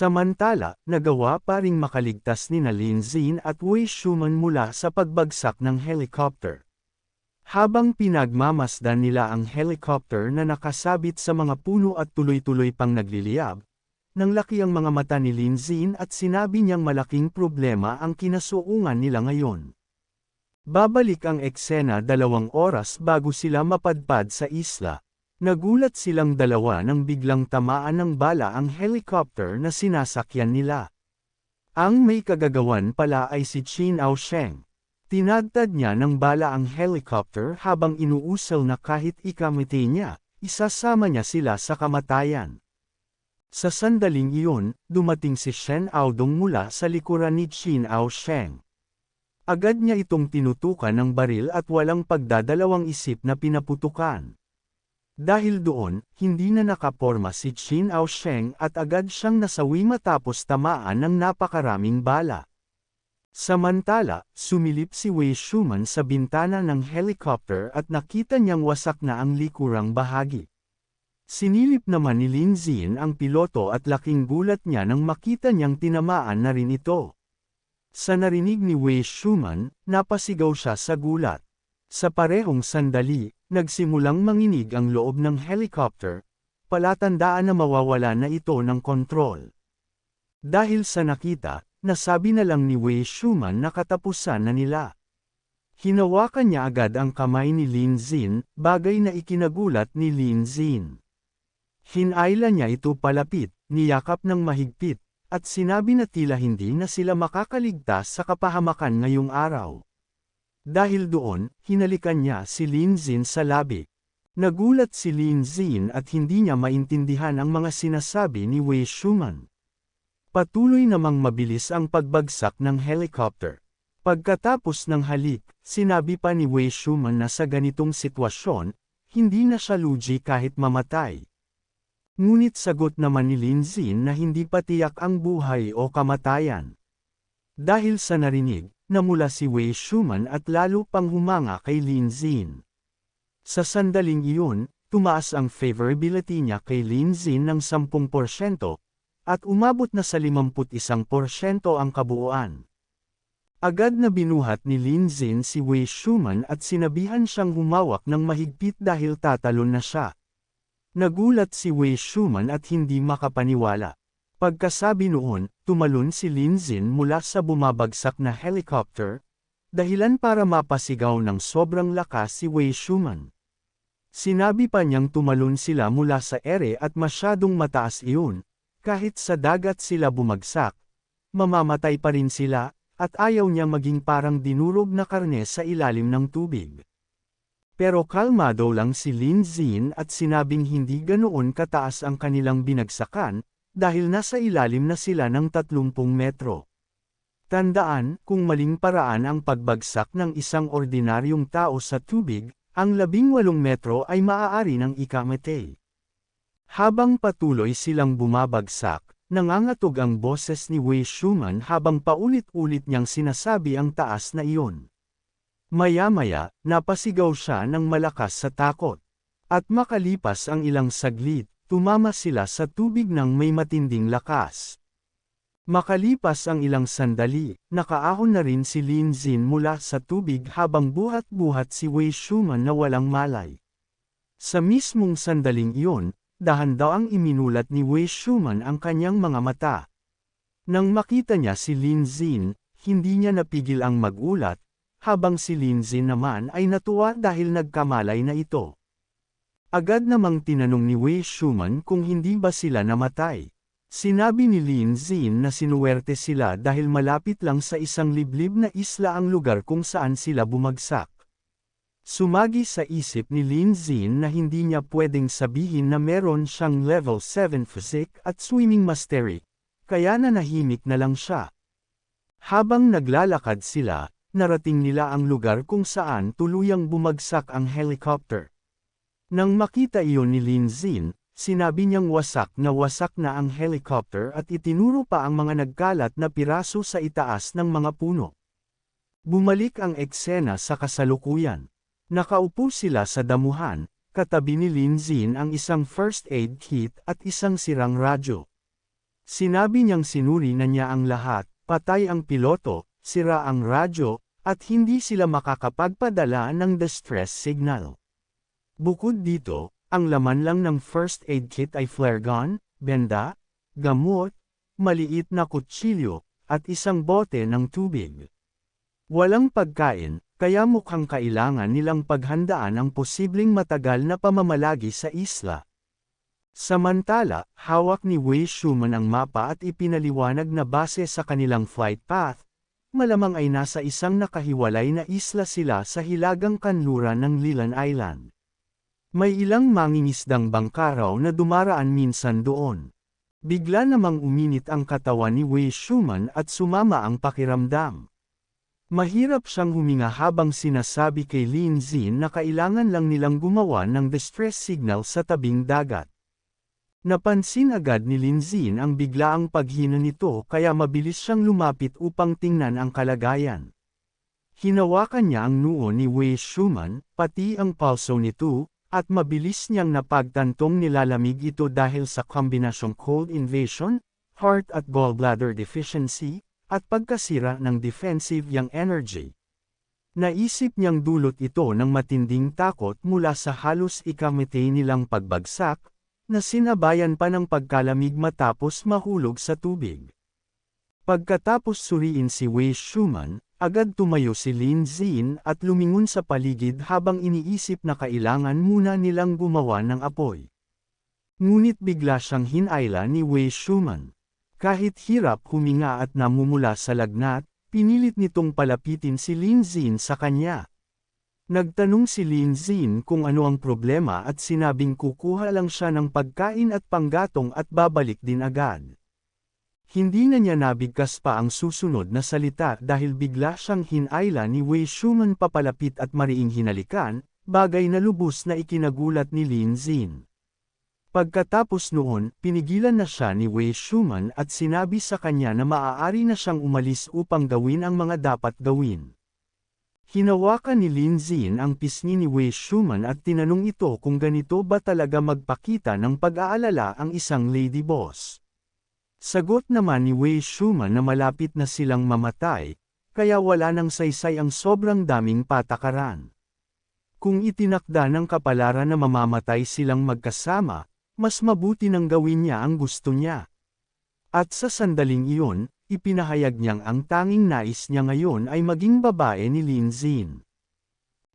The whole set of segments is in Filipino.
Samantala, nagawa pa ring makaligtas ni na Lin Zin at Wei Shuman mula sa pagbagsak ng helicopter. Habang pinagmamasdan nila ang helicopter na nakasabit sa mga puno at tuloy-tuloy pang nagliliyab, nang laki ang mga mata ni Lin Zin at sinabi niyang malaking problema ang kinasuungan nila ngayon. Babalik ang eksena dalawang oras bago sila mapadpad sa isla. Nagulat silang dalawa nang biglang tamaan ng bala ang helicopter na sinasakyan nila. Ang may kagagawan pala ay si Qin Aosheng. Tinadtad niya ng bala ang helicopter habang inuusal na kahit ikamite niya, isasama niya sila sa kamatayan. Sa sandaling iyon, dumating si Shen Aodong mula sa likuran ni Qin Aosheng. Agad niya itong tinutukan ng baril at walang pagdadalawang isip na pinaputukan. Dahil doon, hindi na nakaporma si Qin Aosheng at agad siyang nasawi matapos tamaan ng napakaraming bala. Samantala, sumilip si Wei Shuman sa bintana ng helicopter at nakita niyang wasak na ang likurang bahagi. Sinilip naman ni Lin Zin ang piloto at laking gulat niya nang makita niyang tinamaan na rin ito. Sa narinig ni Wei Shuman, napasigaw siya sa gulat. Sa parehong sandali, nagsimulang manginig ang loob ng helicopter, palatandaan na mawawala na ito ng kontrol. Dahil sa nakita, nasabi na lang ni Wei Shuman na katapusan na nila. Hinawakan niya agad ang kamay ni Lin Zin, bagay na ikinagulat ni Lin Zin. Hinayla niya ito palapit, niyakap ng mahigpit, at sinabi na tila hindi na sila makakaligtas sa kapahamakan ngayong araw. Dahil doon, hinalikan niya si Lin Zin sa labi. Nagulat si Lin Zin at hindi niya maintindihan ang mga sinasabi ni Wei Shuman. Patuloy namang mabilis ang pagbagsak ng helicopter. Pagkatapos ng halik, sinabi pa ni Wei Shuman na sa ganitong sitwasyon, hindi na siya lugi kahit mamatay. Ngunit sagot naman ni Lin Zin na hindi pa tiyak ang buhay o kamatayan. Dahil sa narinig, namula si Wei Shuman at lalo pang humanga kay Lin Zin. Sa sandaling iyon, tumaas ang favorability niya kay Lin Zin ng 10% at umabot na sa 51% ang kabuuan. Agad na binuhat ni Lin Zin si Wei Shuman at sinabihan siyang humawak ng mahigpit dahil tatalon na siya. Nagulat si Wei Shuman at hindi makapaniwala. Pagkasabi noon, tumalon si Lin Zin mula sa bumabagsak na helicopter, dahilan para mapasigaw ng sobrang lakas si Wei Shuman. Sinabi pa niyang tumalon sila mula sa ere at masyadong mataas iyon, kahit sa dagat sila bumagsak, mamamatay pa rin sila, at ayaw niya maging parang dinurog na karne sa ilalim ng tubig. Pero kalmado lang si Lin Zin at sinabing hindi ganoon kataas ang kanilang binagsakan, dahil nasa ilalim na sila ng 30 metro. Tandaan, kung maling paraan ang pagbagsak ng isang ordinaryong tao sa tubig, ang 18 metro ay maaari ng ikamete. Habang patuloy silang bumabagsak, nangangatog ang boses ni Wei Shuman habang paulit-ulit niyang sinasabi ang taas na iyon. Maya-maya, napasigaw siya ng malakas sa takot. At makalipas ang ilang saglit, tumama sila sa tubig ng may matinding lakas. Makalipas ang ilang sandali, nakaahon na rin si Lin Zin mula sa tubig habang buhat-buhat si Wei Shuman na walang malay. Sa mismong sandaling iyon, dahan-daang iminulat ni Wei Shuman ang kanyang mga mata. Nang makita niya si Lin Zin, hindi niya napigil ang magulat, habang si Lin Zin naman ay natuwa dahil nagkamalay na ito. Agad namang tinanong ni Wei Shuman kung hindi ba sila namatay. Sinabi ni Lin Zin na sinuwerte sila dahil malapit lang sa isang liblib na isla ang lugar kung saan sila bumagsak. Sumagi sa isip ni Lin Zin na hindi niya pwedeng sabihin na meron siyang level 7 physique at swimming mastery, kaya nanahimik na lang siya. Habang naglalakad sila, narating nila ang lugar kung saan tuluyang bumagsak ang helicopter. Nang makita iyon ni Lin Zin, sinabi niyang wasak na wasak na ang helicopter at itinuro pa ang mga nagkalat na piraso sa itaas ng mga puno. Bumalik ang eksena sa kasalukuyan. Nakaupo sila sa damuhan, katabi ni Lin Zin ang isang first aid kit at isang sirang radyo. Sinabi niyang sinuri na niya ang lahat, patay ang piloto, sira ang radyo, at hindi sila makakapagpadala ng distress signal. Bukod dito, ang laman lang ng first aid kit ay flare gun, benda, gamot, maliit na kutsilyo, at isang bote ng tubig. Walang pagkain, kaya mukhang kailangan nilang paghandaan ang posibleng matagal na pamamalagi sa isla. Samantala, hawak ni Wei Schumann ang mapa at ipinaliwanag na base sa kanilang flight path, malamang ay nasa isang nakahiwalay na isla sila sa hilagang kanluran ng Lilan Island. May ilang mangingisdang bangka raw na dumaraan minsan doon. Bigla namang uminit ang katawan ni Wei Schumann at sumama ang pakiramdam. Mahirap siyang huminga habang sinasabi kay Lin Zin na kailangan lang nilang gumawa ng distress signal sa tabing dagat. Napansin agad ni Linzin ang biglaang paghina nito kaya mabilis siyang lumapit upang tingnan ang kalagayan. Hinawakan niya ang noo ni Wei Schumann, pati ang pulso nito, at mabilis niyang napagtantong nilalamig ito dahil sa kombinasyong cold invasion, heart at gallbladder deficiency, at pagkasira ng defensive yang energy. Naisip niyang dulot ito ng matinding takot mula sa halos ikamitay nilang pagbagsak, na sinabayan pa ng pagkalamig matapos mahulog sa tubig. Pagkatapos suriin si Wei Schumann, agad tumayo si Lin Zin at lumingon sa paligid habang iniisip na kailangan muna nilang gumawa ng apoy. Ngunit bigla siyang hinayla ni Wei Schumann. Kahit hirap huminga at namumula sa lagnat, pinilit nitong palapitin si Lin Zin sa kanya. Nagtanong si Lin Zin kung ano ang problema at sinabing kukuha lang siya ng pagkain at panggatong at babalik din agad. Hindi na niya nabigkas pa ang susunod na salita dahil bigla siyang hinayla ni Wei Schumann papalapit at mariing hinalikan, bagay na lubos na ikinagulat ni Lin Zin. Pagkatapos noon, pinigilan na siya ni Wei Schumann at sinabi sa kanya na maaari na siyang umalis upang gawin ang mga dapat gawin. Hinawakan ni Lin Zin ang pisngi ni Wei Schumann at tinanong ito kung ganito ba talaga magpakita ng pag-aalala ang isang lady boss. Sagot naman ni Wei Schumann na malapit na silang mamatay, kaya wala nang saysay ang sobrang daming patakaran. Kung itinakda ng kapalaran na mamamatay silang magkasama, mas mabuti nang gawin niya ang gusto niya. At sa sandaling iyon, ipinahayag niyang ang tanging nais niya ngayon ay maging babae ni Lin Zin.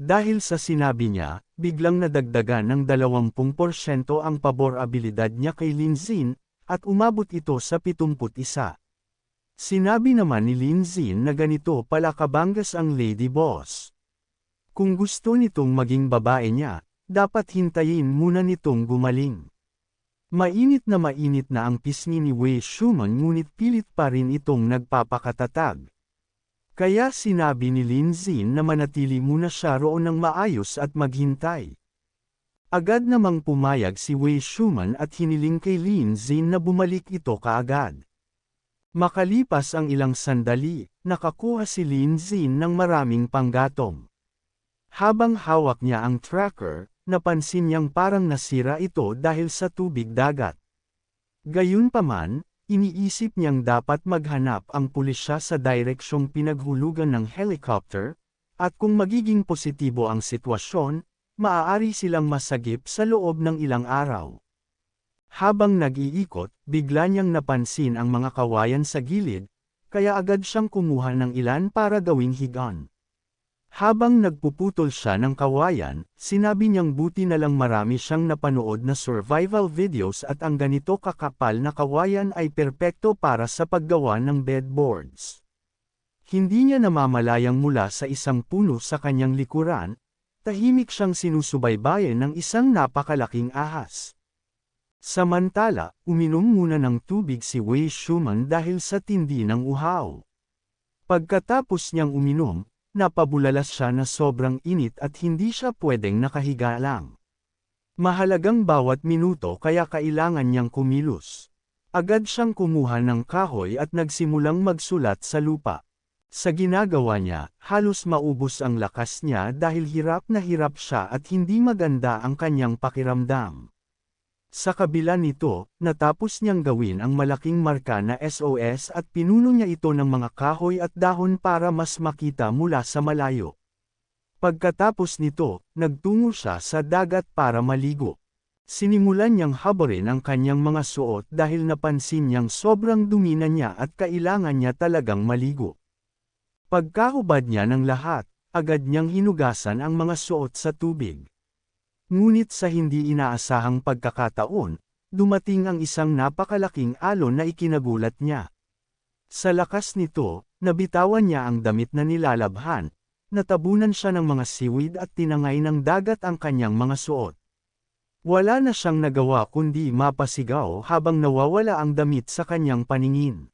Dahil sa sinabi niya, biglang nadagdagan ng 20% ang pabor-abilidad niya kay Lin Zin, at umabot ito sa 71. Sinabi naman ni Lin Zin na ganito pala kabangas ang lady boss. Kung gusto nitong maging babae niya, dapat hintayin muna nitong gumaling. Mainit na mainit na ang pisngi ni Wei Schumann ngunit pilit pa rin itong nagpapakatatag. Kaya sinabi ni Lin Zin na manatili muna siya roon ng maayos at maghintay. Agad namang pumayag si Wei Schumann at hiniling kay Lin Zin na bumalik ito kaagad. Makalipas ang ilang sandali, nakakuha si Lin Zin ng maraming panggatong. Habang hawak niya ang tracker, napansin niyang parang nasira ito dahil sa tubig dagat. Gayunpaman, iniisip niyang dapat maghanap ang pulisya sa direksyong pinaghulugan ng helicopter, at kung magiging positibo ang sitwasyon, maaari silang masagip sa loob ng ilang araw. Habang nag-iikot, bigla niyang napansin ang mga kawayan sa gilid, kaya agad siyang kumuha ng ilan para gawing higan. Habang nagpuputol siya ng kawayan, sinabi niyang buti na lang marami siyang napanood na survival videos at ang ganito kakapal na kawayan ay perpekto para sa paggawa ng bedboards. Hindi niya namamalayang mula sa isang puno sa kanyang likuran, tahimik siyang sinusubaybayan ng isang napakalaking ahas. Samantala, uminom muna ng tubig si Wei Schumann dahil sa tindi ng uhaw. Pagkatapos niyang uminom, napabulalas siya na sobrang init at hindi siya pwedeng nakahiga lang. Mahalagang bawat minuto kaya kailangan niyang kumilos. Agad siyang kumuha ng kahoy at nagsimulang magsulat sa lupa. Sa ginagawa niya, halos maubos ang lakas niya dahil hirap na hirap siya at hindi maganda ang kanyang pakiramdam. Sa kabila nito, natapos niyang gawin ang malaking marka na SOS at pinuno niya ito ng mga kahoy at dahon para mas makita mula sa malayo. Pagkatapos nito, nagtungo siya sa dagat para maligo. Sinimulan niyang habarin ang kanyang mga suot dahil napansin niyang sobrang dumi na niya at kailangan niya talagang maligo. Pagkahubad niya ng lahat, agad niyang hinugasan ang mga suot sa tubig. Ngunit sa hindi inaasahang pagkakataon, dumating ang isang napakalaking alon na ikinagulat niya. Sa lakas nito, nabitawan niya ang damit na nilalabhan, natabunan siya ng mga seaweed at tinangay ng dagat ang kanyang mga suot. Wala na siyang nagawa kundi mapasigaw habang nawawala ang damit sa kanyang paningin.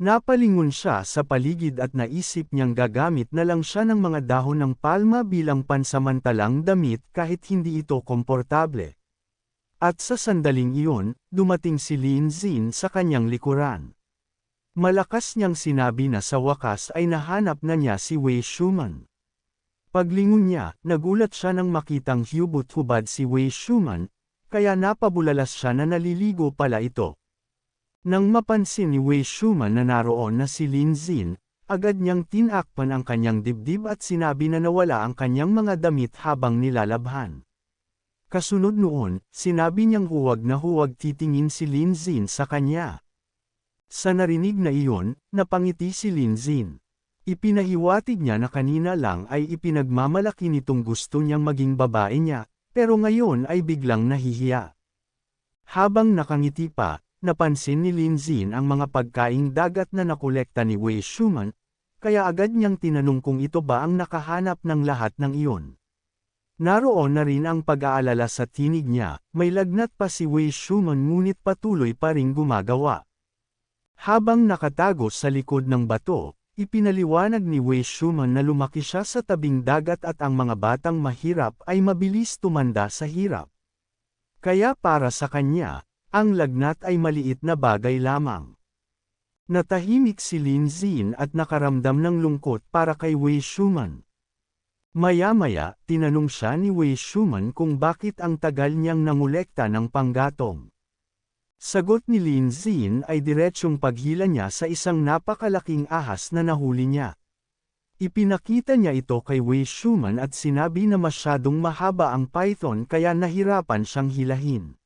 Napalingon siya sa paligid at naisip niyang gagamit na lang siya ng mga dahon ng palma bilang pansamantalang damit kahit hindi ito komportable. At sa sandaling iyon, dumating si Lin Zin sa kanyang likuran. Malakas niyang sinabi na sa wakas ay nahanap na niya si Wei Shuman. Paglingon niya, nagulat siya nang makitang hubot-hubad si Wei Shuman, kaya napabulalas siya na naliligo pala ito. Nang mapansin ni Wei Shuman na naroon na si Lin Zin, agad niyang tinakpan ang kanyang dibdib at sinabi na nawala ang kanyang mga damit habang nilalabhan. Kasunod noon, sinabi niyang huwag na huwag titingin si Lin Zin sa kanya. Sa narinig na iyon, napangiti si Lin Zin. Ipinahiwatig niya na kanina lang ay ipinagmamalaki nitong gusto niyang maging babae niya, pero ngayon ay biglang nahihiya. Habang nakangiti pa, Napansin ni Lin Zin ang mga pagkaing dagat na nakolekta ni Wei Shuman, kaya agad niyang tinanong kung ito ba ang nakahanap ng lahat ng iyon. Naroon na rin ang pag-aalala sa tinig niya, may lagnat pa si Wei Shuman ngunit patuloy pa ring gumagawa. Habang nakatago sa likod ng bato, ipinaliwanag ni Wei Shuman na lumaki siya sa tabing dagat at ang mga batang mahirap ay mabilis tumanda sa hirap. Kaya para sa kanya, ang lagnat ay maliit na bagay lamang. Natahimik si Lin Zin at nakaramdam ng lungkot para kay Wei Shuman. Maya-maya, tinanong siya ni Wei Shuman kung bakit ang tagal niyang nangulekta ng panggatong. Sagot ni Lin Zin ay diretsyong paghila niya sa isang napakalaking ahas na nahuli niya. Ipinakita niya ito kay Wei Shuman at sinabi na masyadong mahaba ang python kaya nahirapan siyang hilahin.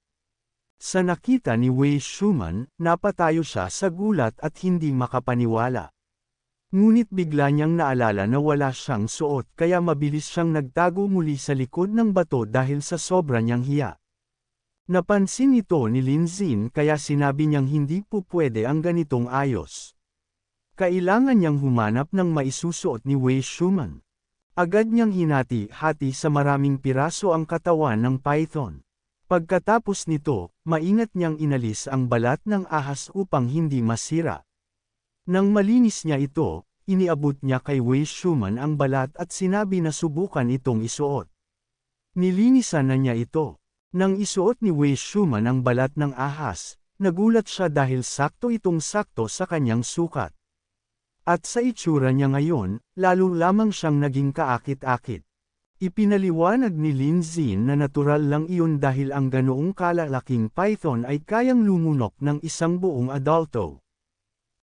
Sa nakita ni Wei Shuman, napatayo siya sa gulat at hindi makapaniwala. Ngunit bigla niyang naalala na wala siyang suot kaya mabilis siyang nagtago muli sa likod ng bato dahil sa sobra niyang hiya. Napansin ito ni Lin Zin kaya sinabi niyang hindi po pwede ang ganitong ayos. Kailangan niyang humanap ng maisusuot ni Wei Shuman. Agad niyang hinati-hati sa maraming piraso ang katawan ng python. Pagkatapos nito, maingat niyang inalis ang balat ng ahas upang hindi masira. Nang malinis niya ito, iniabot niya kay Wei Shuman ang balat at sinabi na subukan itong isuot. Nilinisan na niya ito. Nang isuot ni Wei Shuman ang balat ng ahas, nagulat siya dahil sakto itong sakto sa kanyang sukat. At sa itsura niya ngayon, lalo lamang siyang naging kaakit-akit. Ipinaliwanag ni Lin Zin na natural lang iyon dahil ang ganoong kalalaking python ay kayang lumunok ng isang buong adulto.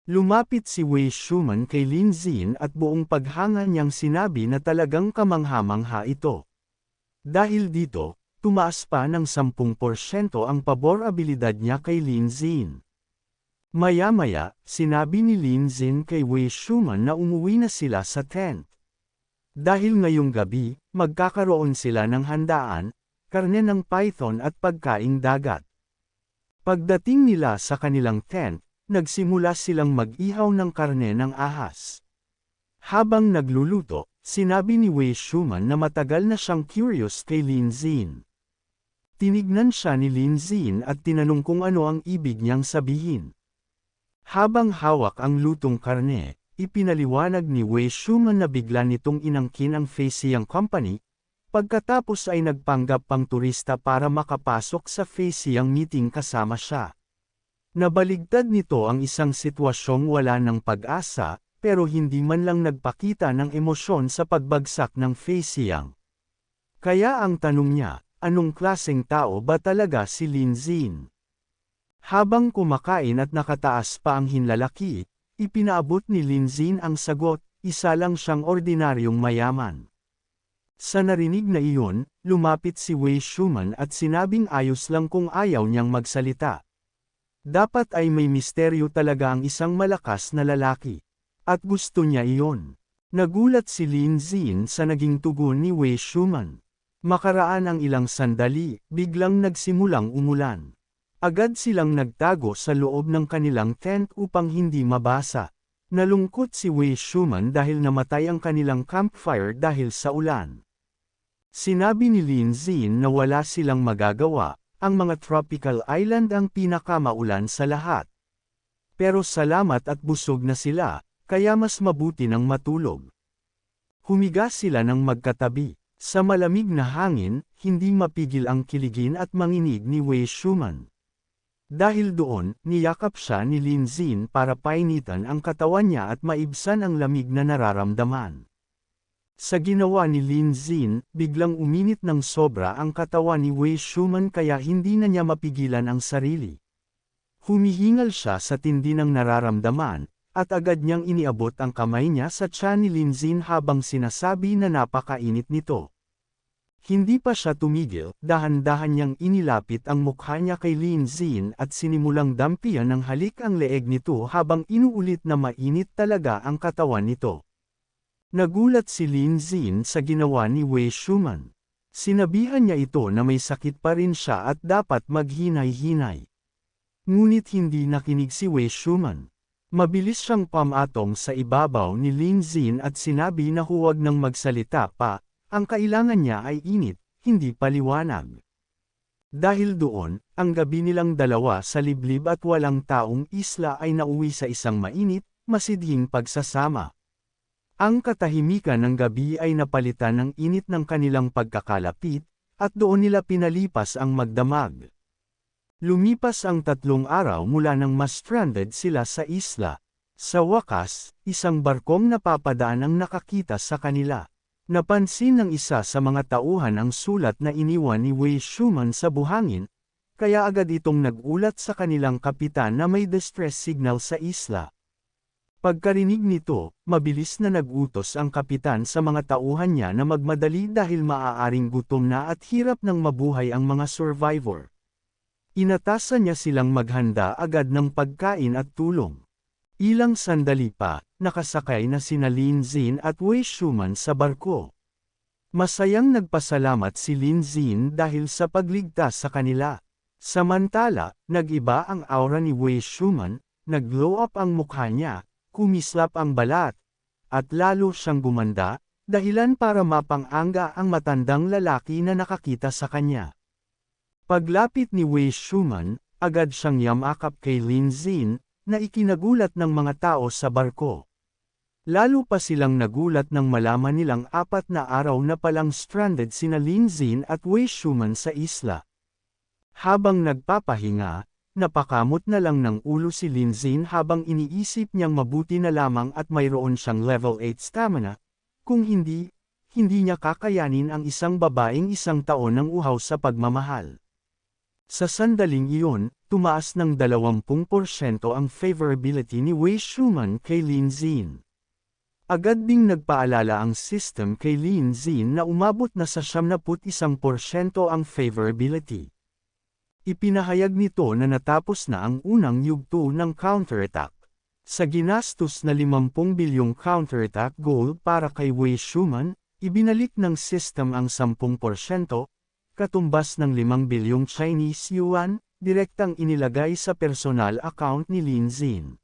Lumapit si Wei Shuman kay Lin Zin at buong paghanga niyang sinabi na talagang kamangha-mangha ito. Dahil dito, tumaas pa ng 10% ang paborabilidad niya kay Lin Zin. Maya-maya, sinabi ni Lin Zin kay Wei Shuman na umuwi na sila sa tent. Dahil ngayong gabi, magkakaroon sila ng handaan, karne ng python at pagkaing dagat. Pagdating nila sa kanilang tent, nagsimula silang mag-ihaw ng karne ng ahas. Habang nagluluto, sinabi ni Wei Shuman na matagal na siyang curious kay Lin Zin. Tinignan siya ni Lin Zin at tinanong kung ano ang ibig niyang sabihin. Habang hawak ang lutong karne, Ipinaliwanag ni Wei Shuman na bigla nitong inangkin ang Feisiyang Company, pagkatapos ay nagpanggap pang turista para makapasok sa Feisiyang meeting kasama siya. Nabaligtad nito ang isang sitwasyong wala ng pag-asa, pero hindi man lang nagpakita ng emosyon sa pagbagsak ng Feisiyang. Kaya ang tanong niya, anong klaseng tao ba talaga si Lin Zin? Habang kumakain at nakataas pa ang hinlalaki, ipinaabot ni Lin Zin ang sagot, isa lang siyang ordinaryong mayaman. Sa narinig na iyon, lumapit si Wei Schumann at sinabing ayos lang kung ayaw niyang magsalita. Dapat ay may misteryo talaga ang isang malakas na lalaki. At gusto niya iyon. Nagulat si Lin Zin sa naging tugon ni Wei Schumann. Makaraan ang ilang sandali, biglang nagsimulang umulan. Agad silang nagtago sa loob ng kanilang tent upang hindi mabasa. Nalungkot si Wei Schumann dahil namatay ang kanilang campfire dahil sa ulan. Sinabi ni Lin Zin na wala silang magagawa, ang mga tropical island ang pinakamaulan sa lahat. Pero salamat at busog na sila, kaya mas mabuti ng matulog. Humiga sila ng magkatabi. Sa malamig na hangin, hindi mapigil ang kiligin at manginig ni Wei Schumann. Dahil doon, niyakap siya ni Lin Zin para painitan ang katawan niya at maibsan ang lamig na nararamdaman. Sa ginawa ni Lin Zin, biglang uminit ng sobra ang katawan ni Wei Schumann kaya hindi na niya mapigilan ang sarili. Humihingal siya sa tindi ng nararamdaman, at agad niyang iniabot ang kamay niya sa tiyan ni Linzin habang sinasabi na napakainit nito. Hindi pa siya tumigil, dahan-dahan niyang inilapit ang mukha niya kay Linzin at sinimulang dampian ng halik ang leeg nito habang inuulit na mainit talaga ang katawan nito. Nagulat si Linzin sa ginawa ni Wei Schumann. Sinabihan niya ito na may sakit pa rin siya at dapat maghinay-hinay. Ngunit hindi nakinig si Wei Schumann. Mabilis siyang pamatong sa ibabaw ni Lin Zin at sinabi na huwag nang magsalita pa, ang kailangan niya ay init, hindi paliwanag. Dahil doon, ang gabi nilang dalawa sa liblib at walang taong isla ay nauwi sa isang mainit, masidhing pagsasama. Ang katahimikan ng gabi ay napalitan ng init ng kanilang pagkakalapit, at doon nila pinalipas ang magdamag. Lumipas ang tatlong araw mula nang ma-stranded sila sa isla. Sa wakas, isang barkong napapadaan ang nakakita sa kanila. Napansin ng isa sa mga tauhan ang sulat na iniwan ni Wei Schumann sa buhangin, kaya agad itong nagulat sa kanilang kapitan na may distress signal sa isla. Pagkarinig nito, mabilis na nagutos ang kapitan sa mga tauhan niya na magmadali dahil maaaring gutom na at hirap ng mabuhay ang mga survivor. Inatasan niya silang maghanda agad ng pagkain at tulong. Ilang sandali pa, nakasakay na sina Lin Zin at Wei Schumann sa barko. Masayang nagpasalamat si Lin Zin dahil sa pagligtas sa kanila. Samantala, nag-iba ang aura ni Wei Schumann, nag-glow up ang mukha niya, kumislap ang balat, at lalo siyang gumanda, dahilan para mapang-anga ang matandang lalaki na nakakita sa kanya. Paglapit ni Wei Schumann, agad siyang yamakap kay Lin Zin, na ikinagulat ng mga tao sa barko. Lalo pa silang nagulat nang malaman nilang apat na araw na palang stranded sina Lin Zin at Wei Schumann sa isla. Habang nagpapahinga, napakamot na lang ng ulo si Lin Zin habang iniisip niyang mabuti na lamang at mayroon siyang level 8 stamina, kung hindi, hindi niya kakayanin ang isang babaeng isang taon ng uhaw sa pagmamahal. Sa sandaling iyon, tumaas ng 20% ang favorability ni Wei Schumann kay Lin Zin. Agad ding nagpaalala ang system kay Lin Zin na umabot na sa 71% ang favorability. Ipinahayag nito na natapos na ang unang yugto ng counterattack. Sa ginastos na 50 bilyong counterattack goal para kay Wei Schumann, ibinalik ng system ang 10%, katumbas ng 5 bilyong Chinese yuan, direktang inilagay sa personal account ni Lin Zin.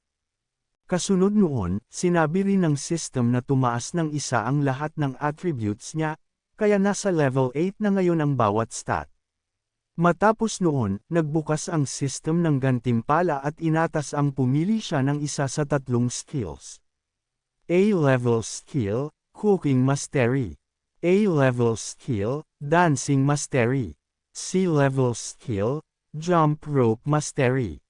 Kasunod noon, sinabi rin ng system na tumaas ng isa ang lahat ng attributes niya, kaya nasa level 8 na ngayon ang bawat stat. Matapos noon, nagbukas ang system ng gantimpala at inatas ang pumili siya ng isa sa tatlong skills. A-level skill, Cooking Mastery. A-level skill, Dancing Mastery. Sea Level skill, Jump Rope Mastery.